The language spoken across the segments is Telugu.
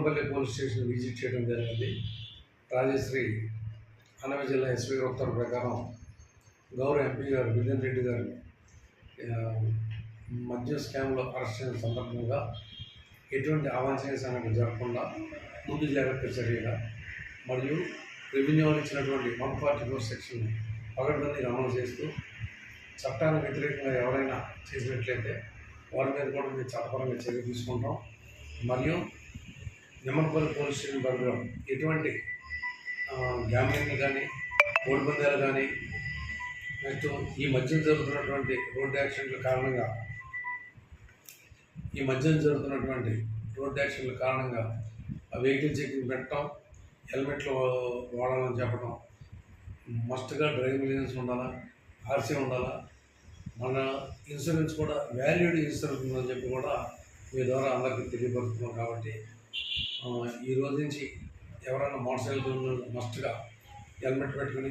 నిమ్మనపల్లి పోలీస్ స్టేషన్ విజిట్ చేయడం జరిగింది. రాజశ్రీ అన్నమయ్య జిల్లా ఎస్పీ ఉత్తర్వు ప్రకారం గౌరవ ఎంపీ గారు బిజన్ రెడ్డి గారు మద్యం స్కామ్లో అరెస్ట్ చేసిన సందర్భంగా ఎటువంటి అవాంఛనీయ సంఘటన జరగకుండా ముందు జాగ్రత్త చర్యగా మరియు రెవెన్యూ ఇచ్చినటువంటి వన్ ఫార్టీ ఫోర్ సెక్షన్ పగడ్బందీని అమలు చేస్తూ చట్టానికి వ్యతిరేకంగా ఎవరైనా చేసినట్లయితే వారి మీద కూడా మేము చట్టపరంగా చర్య తీసుకుంటాం. మరియు నిమ్మకపల్లి పోలీస్ స్టేషన్ పరిధిలో ఎటువంటి గ్యామ్లింగ్లు కానీ ఓడిపందాలు కానీ నెక్స్ట్ ఈ మధ్యన జరుగుతున్నటువంటి రోడ్డు యాక్సిడెంట్ల కారణంగా ఈ మధ్యన జరుగుతున్నటువంటి రోడ్డు యాక్సిడెంట్ల కారణంగా ఆ వెహికల్ చెకింగ్ పెట్టడం హెల్మెట్లు వాడాలని చెప్పడం మస్ట్గా డ్రైవింగ్ లైసెన్స్ ఉండాలా ఆర్సీ ఉండాలా మన ఇన్సూరెన్స్ కూడా వాల్యూడ్ ఇన్సూరెన్స్ ఉందని చెప్పి కూడా మీ ద్వారా అందరికీ తెలియపరుస్తున్నాం కాబట్టి ఈ రోజు నుంచి ఎవరైనా మోటార్ సైకిల్ మస్ట్గా హెల్మెట్ పెట్టుకుని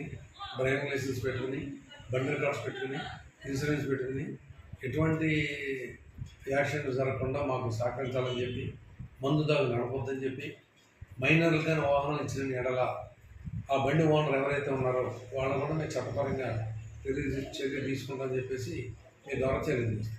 డ్రైవింగ్ లైసెన్స్ పెట్టుకుని బండి కార్డ్స్ పెట్టుకుని ఇన్సూరెన్స్ పెట్టుకుని ఎటువంటి యాక్సిడెంట్ జరగకుండా మాకు సహకరించాలని చెప్పి మందు దాగు నడపొద్దని చెప్పి మైనర్లుగా వాహనం ఇచ్చిన ఎడల ఆ బండి ఓనర్ ఎవరైతే ఉన్నారో వాళ్ళని కూడా మేము చట్టపరంగా చర్య చర్య తీసుకుంటామని చెప్పేసి మీ ద్వారా చర్య తీసుకుంటాం.